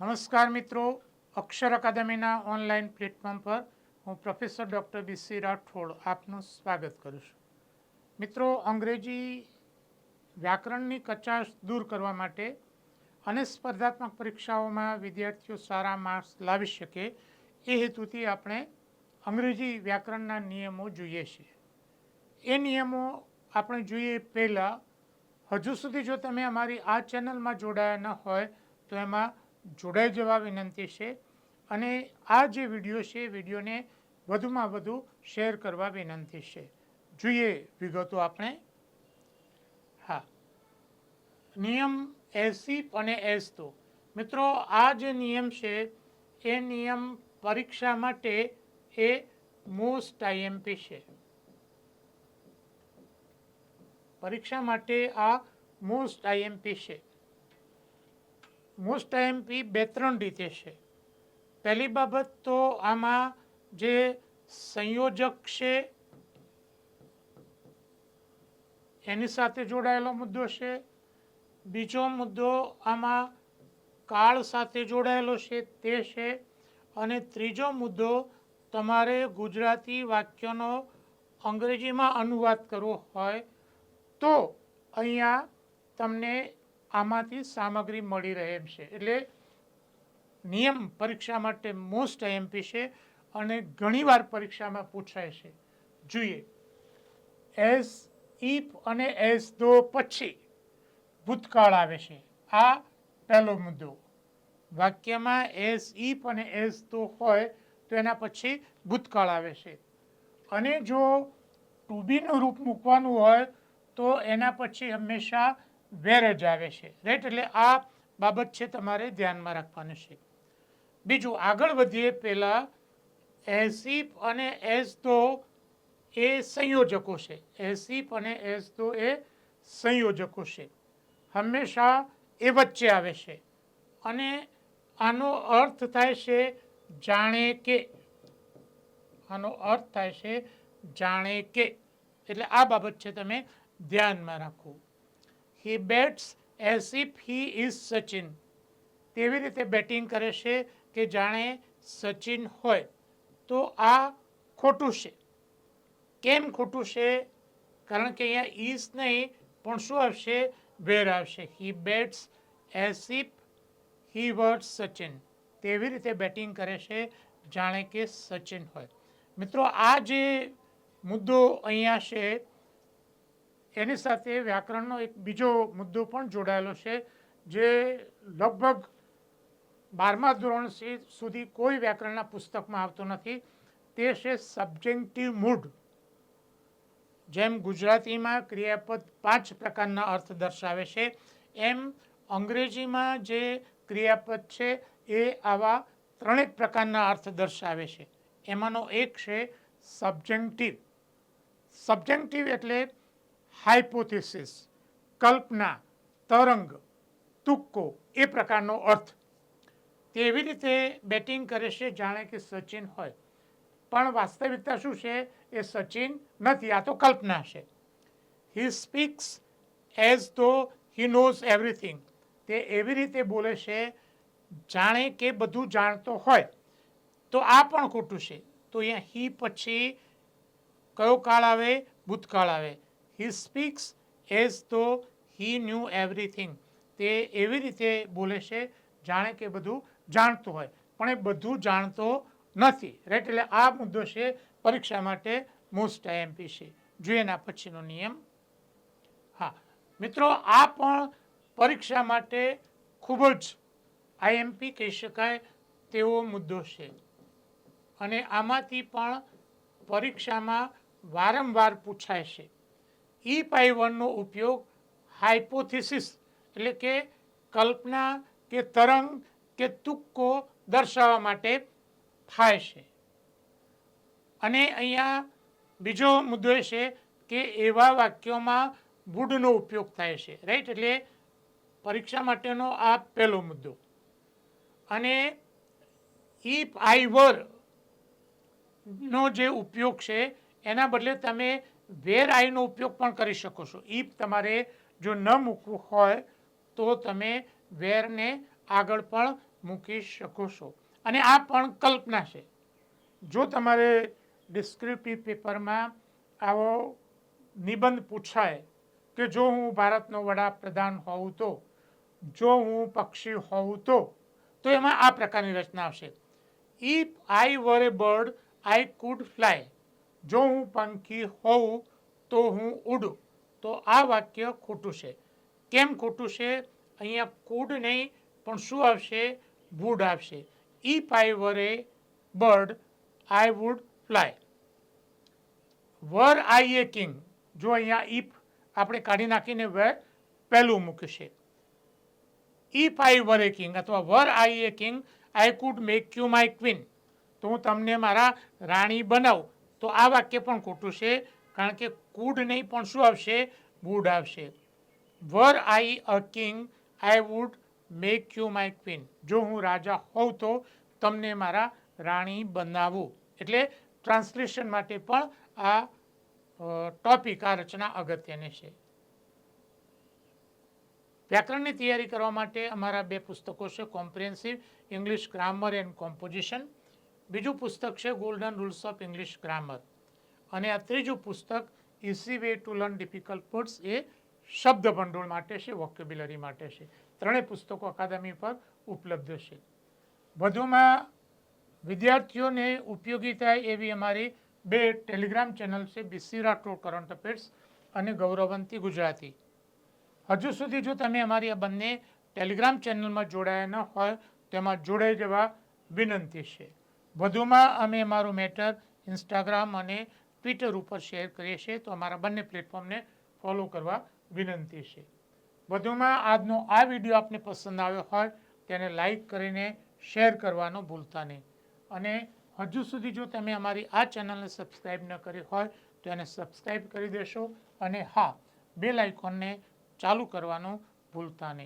નમસ્કાર મિત્રો. અક્ષર અકાદમીના online platform પર હું પ્રોફેસર ડૉક્ટર બીસી રાઠોડ આપનું સ્વાગત કરું છું. મિત્રો, અંગ્રેજી વ્યાકરણની કચાશ દૂર કરવા માટે અને સ્પર્ધાત્મક પરીક્ષાઓમાં વિદ્યાર્થીઓ સારા માર્ક્સ લાવી શકે એ હેતુથી આપણે અંગ્રેજી વ્યાકરણના નિયમો જોઈએ છીએ. એ નિયમો આપણે જોઈએ પહેલાં, હજુ સુધી જો તમે અમારી આ ચેનલમાં જોડાયા ન હોય તો એમાં જોડાઈ જવા વિનંતી છે અને આ જે વીડિયો છે વિડીયોને વધુમાં વધુ શેર કરવા વિનંતી છે. જોઈએ વિગતો આપણે. હા. નિયમ એસી અને એસ તો. મિત્રો, આ જે નિયમ છે, એ નિયમ પરીક્ષા માટે એ મોસ્ટ આઈએમપી છે. પરીક્ષા માટે આ મોસ્ટ આઈએમપી છે. મોસ્ટ આઈએમપી બે ત્રણ રીતે છે. પહેલી બાબત તો આમાં જે સંયોજક છે, એની સાથે જોડાયેલો મુદ્દો છે. બીજો મુદ્દો આમાં કાળ સાથે જોડાયેલો છે તે છે અને ત્રીજો મુદ્દો તમારે ગુજરાતી વાક્યનો અંગ્રેજીમાં અનુવાદ કરવો હોય તો અહીંયા તમને આમાંથી સામગ્રી મળી રહે એમ છે. એટલે નિયમ પરીક્ષા માટે મોસ્ટ આઈએમપી છે અને ઘણીવાર પરીક્ષામાં પૂછાય છે. જોઈએ. એસ ઇફ અને એસ ધો પછી ભૂતકાળ આવે છે. આ પહેલો મુદ્દો. વાક્યમાં એસ ઇફ અને એસ ધો હોય તો એના પછી ભૂતકાળ આવે છે. અને જો ટુ બીનું રૂપ મૂકવાનું હોય તો એના પછી હંમેશા વેર જ આવે છે. રાઈટ એટલે આ બાબત છે તમારે ધ્યાનમાં રાખવાની છે. બીજું, આગળ વધીએ પહેલાં એસીપ અને એસ તો એ સંયોજકો છે. એસીપ અને એસ તો એ સંયોજકો છે. હંમેશા એ વચ્ચે આવે છે. અને આનો અર્થ થાય છે જાણે કે. આનો અર્થ થાય છે જાણે કે. એટલે આ બાબત છે તમે ધ્યાનમાં રાખો. He bats as if he is Sachin તેવી રીતે બેટિંગ કરે છે કે જાણે સચિન હોય. તો આ ખોટું છે. કેમ ખોટું છે? કારણ કે અહીંયા ઇઝ નહીં, પણ શું આવશે? વેર આવશે. He bats as if he were Sachin તેવી રીતે બેટિંગ કરે છે, જાણે કે સચિન હોય. મિત્રો, આ જે મુદ્દો અહીંયા છે એની સાથે વ્યાકરણનો એક બીજો મુદ્દો પણ જોડાયેલો છે, જે લગભગ બારમા ધોરણ સુધી કોઈ વ્યાકરણના પુસ્તકમાં આવતો નથી. તે છે સબ્જેક્ટિવ મૂડ જેમ ગુજરાતીમાં ક્રિયાપદ પાંચ પ્રકારના અર્થ દર્શાવે છે, એમ અંગ્રેજીમાં જે ક્રિયાપદ છે એ આવા ત્રણેક પ્રકારના અર્થ દર્શાવે છે. એમાંનો એક છે સબ્જેક્ટિવ સબ્જેક્ટિવ એટલે હાઇપોથેસિસ કલ્પના, તરંગ, તુક્કો એ પ્રકારનો અર્થ. તેવી રીતે બેટિંગ કરે છે, જાણે કે સચિન હોય. પણ વાસ્તવિકતા શું છે? એ સચિન નથી, આ તો કલ્પના છે. હી સ્પીક્સ એઝ ધો હી નોઝ એવરીથિંગ તે એવી રીતે બોલે છે, જાણે કે બધું જાણતો હોય. તો આ પણ ખોટું છે. તો અહીંયા હી પછી કયો કાળ આવે? ભૂતકાળ આવે. હી સ્પીક્સ એઝ તો હી ન્યૂ એવરીથિંગ તે એવી રીતે બોલે છે, જાણે કે બધું જાણતો હોય. પણ એ બધું જાણતો નથી. રાઈટ એટલે આ મુદ્દો છે પરીક્ષા માટે મોસ્ટ આઈએમપી છે. જોઈએ એના પછીનો નિયમ. હા, મિત્રો, આ પણ પરીક્ષા માટે ખૂબ જ આઈએમપી કહી શકાય તેવો મુદ્દો છે. અને આમાંથી પણ પરીક્ષામાં વારંવાર પૂછાય છે. ઈ પાઈ વનનો ઉપયોગ હાઇપોથિસિસ એટલે કે કલ્પના કે તરંગ કે તુક્કો દર્શાવવા માટે થાય છે. અને અહીંયા બીજો મુદ્દો એ છે કે એવા વાક્યોમાં વુડનો ઉપયોગ થાય છે રાઈટ એટલે પરીક્ષા માટેનો આ પહેલો મુદ્દો. અને ઇફ આઈ વર નો જે ઉપયોગ છે, એના બદલે તમે વેર આઈનો ઉપયોગ પણ કરી શકો છો. ઇફ તમારે જો ન મૂકવું હોય તો તમે વેરને આગળ પણ મૂકી શકો છો. અને આ પણ કલ્પના છે. જો તમારે ડિસ્ક્રિપ્ટિવ પેપરમાં આવો નિબંધ પૂછાય કે જો હું ભારતનો વડાપ્રધાન હોઉં તો, જો હું પક્ષી હોઉં તો તો એમાં આ પ્રકારની રચના આવશે. If I were a bird I could fly જો હું પંખી હોઉં, તો હું ઉડું તો આ વાક્ય ખોટું છે. કેમ ખોટું છે? અહીંયા કુડ નહીં, પણ શું આવશે? વુડ આવશે. If I were a bird I would fly were I a king જો અહીંયા ઇફ આપણે કાઢી નાખીને વેર પહેલું મૂકશે if I were a king અથવા were I a king I could make you my queen તો હું તમને મારા રાણી બનાવું. તો આ વાક્ય પણ ખોટું છે, કારણ કે કુડ નહીં પણ શું આવશે? વુડ આવશે. Were I a king, I would make you my queen. જો હું રાજા હોઉં તો તમને મારા રાણી બનાવું. એટલે ટ્રાન્સલેશન માટે પણ આ ટોપિક, આ રચના અગત્યની છે. વ્યાકરણની તૈયારી કરવા માટે અમારા બે પુસ્તકો છે, comprehensive, English grammar and composition. બીજું પુસ્તક છે golden rules of English grammar અને આ ત્રીજું પુસ્તક easy way to learn difficult words એ શબ્દ ભંડોળ માટે છે વોકેબ્યુલરી માટે છે. ત્રણેય પુસ્તકો અકાદમી પર ઉપલબ્ધ છે. વધુમાં વિદ્યાર્થીઓને ઉપયોગી થાય એવી અમારી બે ટેલિગ્રામ ચેનલ છે બીસી રાઠોડ કરંટ અફેર્સ અને ગૌરવંતી ગુજરાતી. હજુ સુધી જો તમે અમારી આ બંને ટેલિગ્રામ ચેનલમાં જોડાયા ન હોય, તો એમાં જોડાઈ જવા વિનંતી છે. વધુમાં અમે અમારું મેટર ઇન્સ્ટાગ્રામ અને ટ્વિટર ઉપર શેર કરીએ છીએ, તો અમારા બંને પ્લેટફોર્મને ફોલો કરવા વિનંતી છે. વધુમાં આજનો આ વીડિયો આપને પસંદ આવ્યો હોય, તેને લાઈક કરીને શેર કરવાનો ભૂલતા નહીં. અને હજુ સુધી જો તમે અમારી આ ચેનલને સબસ્ક્રાઈબ ન કરી હોય, તો એને સબસ્ક્રાઈબ કરી દેશો અને હા બેલ આઇકોનને ચાલુ કરવાનું ભૂલતા નહીં.